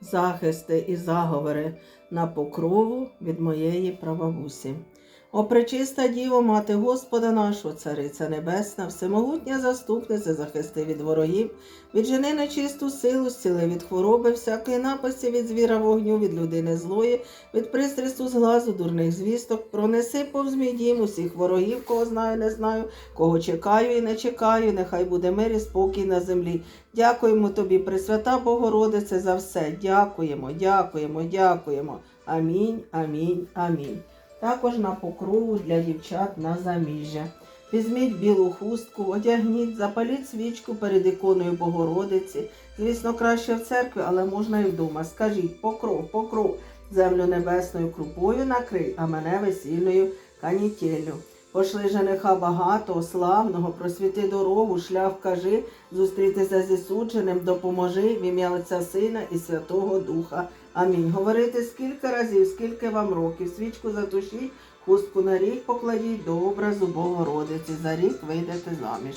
захисти і заговори на покрову від моєї правобусі. О пречиста Діво, мати Господа нашого, Цариця Небесна, всемогутня заступниця, захисти від ворогів, від жени нечисту силу, зціли від хвороби, всякої напасті від звіра вогню, від людини злої, від пристрасту зглазу, дурних звісток, пронеси повз мій дім усіх ворогів, кого знаю, не знаю, кого чекаю і не чекаю, нехай буде мир і спокій на землі. Дякуємо тобі, Пресвята Богородице, за все. Дякуємо, дякуємо, дякуємо. Амінь, амінь, амінь. Також на покрову для дівчат на заміжжя. Візьміть білу хустку, одягніть, запаліть свічку перед іконою Богородиці. Звісно, краще в церкві, але можна і вдома. Скажіть, покров, покров, землю небесною крупою накрий, а мене весільною канітеллю. Пошли жениха багато, славного, просвіти дорогу, шлях кажи, зустрітися зі судженим, допоможи в ім'я Отця Сина і Святого Духа. Амінь. Говорити скільки разів, скільки вам років, свічку затушіть, хустку на рік покладіть до образу Богородиці. За рік вийдете заміж.